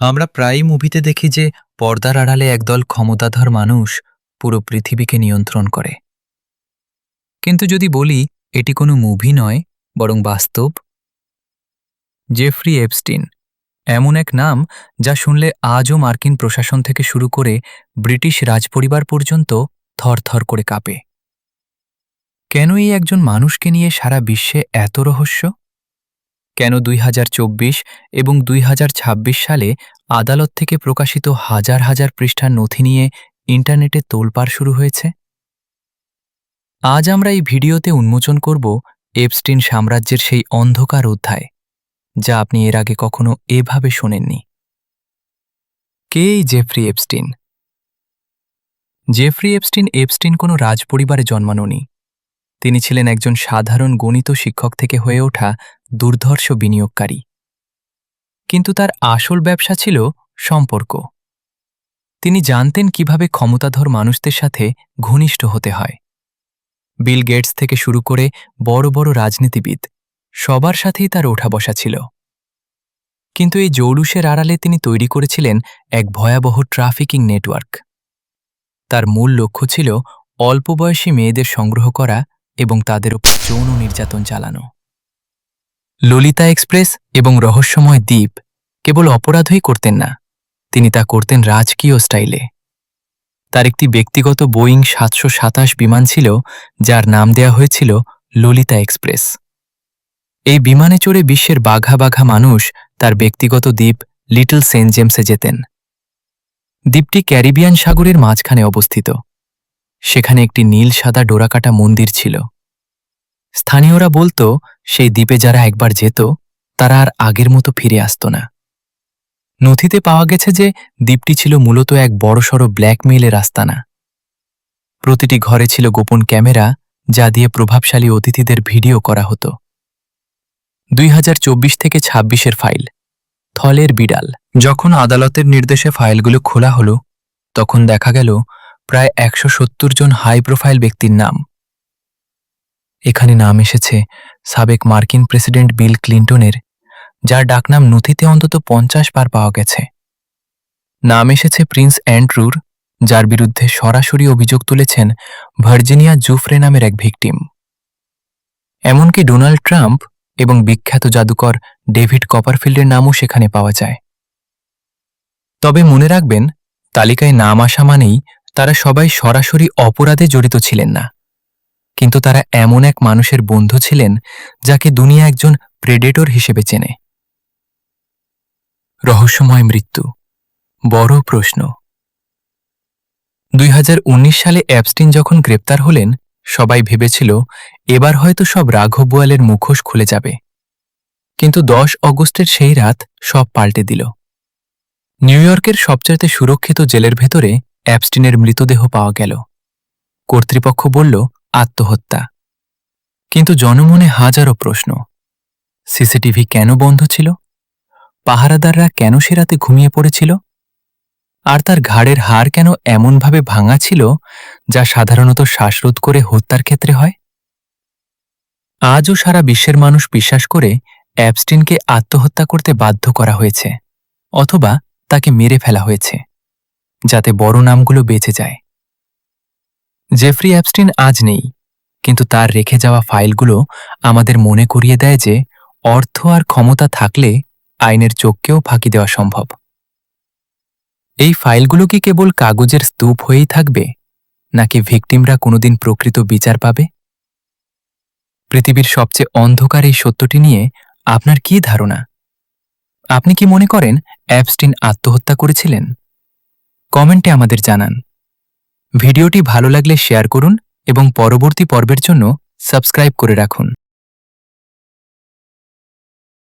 আমরা প্রায়ই মুভিতে দেখি যে পর্দার আড়ালে একদল ক্ষমতাধর মানুষ পুরো পৃথিবীকে নিয়ন্ত্রণ করে। কিন্তু যদি বলি, এটি কোনো মুভি নয়, বরং বাস্তব। জেফ্রি এপস্টিন, এমন এক নাম যা শুনলে আজও মার্কিন প্রশাসন থেকে শুরু করে ব্রিটিশ রাজপরিবার পর্যন্ত থরথর করে কাঁপে। কেন এই একজন মানুষকে নিয়ে সারা বিশ্বে এত রহস্য? কেন দুই হাজার চব্বিশ এবং দুই হাজার ছাব্বিশ সালে আদালত থেকে প্রকাশিত হাজার হাজার পৃষ্ঠার নথি নিয়ে ইন্টারনেটে তোলপাড় শুরু হয়েছে? আজ আমরা এই ভিডিওতে উন্মোচন করব এপস্টিন সাম্রাজ্যের সেই অন্ধকার অধ্যায়, যা আপনি এর আগে কখনো এভাবে শোনেননি। কে Jeffrey Epstein? Jeffrey Epstein Epstein কোনো রাজপরিবারে জন্মানোনি। তিনি ছিলেন একজন সাধারণ গণিত শিক্ষক থেকে হয়ে ওঠা দুর্ধর্ষ বিনিয়োগকারী। কিন্তু তার আসল ব্যবসা ছিল সম্পর্ক। তিনি জানতেন কীভাবে ক্ষমতাধর মানুষদের সাথে ঘনিষ্ঠ হতে হয়। বিল গেটস থেকে শুরু করে বড় বড় রাজনীতিবিদ, সবার সাথেই তার ওঠা বসা ছিল। কিন্তু এই জৌলুসের আড়ালে তিনি তৈরি করেছিলেন এক ভয়াবহ ট্রাফিকিং নেটওয়ার্ক। তার মূল লক্ষ্য ছিল অল্প বয়সী মেয়েদের সংগ্রহ করা এবং তাদের উপর যৌন নির্যাতন চালানো। ললিতা এক্সপ্রেস এবং রহস্যময় দ্বীপ কেবল অপরাধই করতেন না, তিনি তা করতেন রাজকীয় স্টাইলে। তার একটি ব্যক্তিগত বোয়িং সাতশো সাতাশ বিমান ছিল, যার নাম দেয়া হয়েছিল ললিতা এক্সপ্রেস। এই বিমানে চড়ে বিশ্বের বাঘা বাঘা মানুষ তার ব্যক্তিগত দ্বীপ লিটল সেন্ট জেমসে যেতেন। দ্বীপটি ক্যারিবিয়ান সাগরের মাঝখানে অবস্থিত। সেখানে একটি নীল সাদা ডোরাকাটা মন্দির ছিল। স্থানীয়রা বলতো, সেই দ্বীপে যারা একবার যেত, তারা আর আগের মতো ফিরে আসত না। নথিতে পাওয়া গেছে যে, দ্বীপটি ছিল মূলত এক বড়সড় ব্ল্যাকমেইলের আস্তানা প্রতিটি ঘরে ছিল গোপন ক্যামেরা, যা দিয়ে প্রভাবশালী অতিথিদের ভিডিও করা হতো। দুই হাজার চব্বিশ থেকে ছাব্বিশের ফাইল। থলের বিড়াল। যখন আদালতের নির্দেশে ফাইলগুলো খোলা হলো, তখন দেখা গেল, প্রায় একশো সত্তর জন হাই প্রোফাইল ব্যক্তির নাম। এখানে নাম এসেছে সাবেক মার্কিন প্রেসিডেন্ট বিল ক্লিন্টনের, যার ডাকনাম নথিতে অন্তত পঞ্চাশ বার পাওয়া গেছে। নাম এসেছে প্রিন্স অ্যান্ড্রুর, যার বিরুদ্ধে সরাসরি অভিযোগ তুলেছেন ভার্জিনিয়া জুফরে নামের এক ভিকটিম। এমনকি ডোনাল্ড ট্রাম্প এবং বিখ্যাত জাদুকর ডেভিড কপারফিল্ডের নামও সেখানে পাওয়া যায়। তবে মনে রাখবেন, তালিকায় নাম আসা মানেই তারা সবাই সরাসরি অপরাধে জড়িত ছিলেন না। কিন্তু তারা এমন এক মানুষের বন্ধু ছিলেন যাকে দুনিয়া একজন প্রেডেটর হিসেবে চেনে। রহস্যময় মৃত্যু। বড় প্রশ্ন। দুই হাজার উনিশ সালে অ্যাবস্টিন যখন গ্রেপ্তার হলেন, সবাই ভেবেছিল, এবার হয়তো সব রাঘব বোয়ালের মুখোশ খুলে যাবে। কিন্তু দশ অগস্টের সেই রাত সব পাল্টে দিল। নিউ ইয়র্কের সবচাইতে সুরক্ষিত জেলের ভেতরে অ্যাবস্টিনের মৃতদেহ পাওয়া গেল। কর্তৃপক্ষ বলল আত্মহত্যা। কিন্তু জনমনে হাজারো প্রশ্ন। সিসিটিভি কেন বন্ধ ছিল? পাহারাদাররা কেন সে রাতে ঘুমিয়ে পড়েছিল? আর তার ঘাড়ের হার কেন এমনভাবে ভাঙা ছিল যা সাধারণত শ্বাসরোধ করে হত্যার ক্ষেত্রে হয়? আজও সারা বিশ্বের মানুষ বিশ্বাস করে অ্যাবস্টিনকে আত্মহত্যা করতে বাধ্য করা হয়েছে, অথবা তাকে মেরে ফেলা হয়েছে, যাতে বড় নামগুলো বেঁচে যায়। জেফ্রি অ্যাবস্টিন আজ নেই, কিন্তু তার রেখে যাওয়া ফাইলগুলো আমাদের মনে করিয়ে দেয় যে অর্থ আর ক্ষমতা থাকলে আইনের চোখকেও ফাঁকি দেওয়া সম্ভব। এই ফাইলগুলো কি কেবল কাগজের স্তূপ হয়েই থাকবে, নাকি ভিকটিমরা কোনোদিন প্রকৃত বিচার পাবে? পৃথিবীর সবচেয়ে অন্ধকার এই সত্যটি নিয়ে আপনার কি ধারণা? আপনি কি মনে করেন অ্যাবস্টিন আত্মহত্যা করেছিলেন? কমেন্টে আমাদের জানান। ভিডিওটি ভালো লাগলে শেয়ার করুন এবং পরবর্তী পর্বের জন্য সাবস্ক্রাইব করে রাখুন।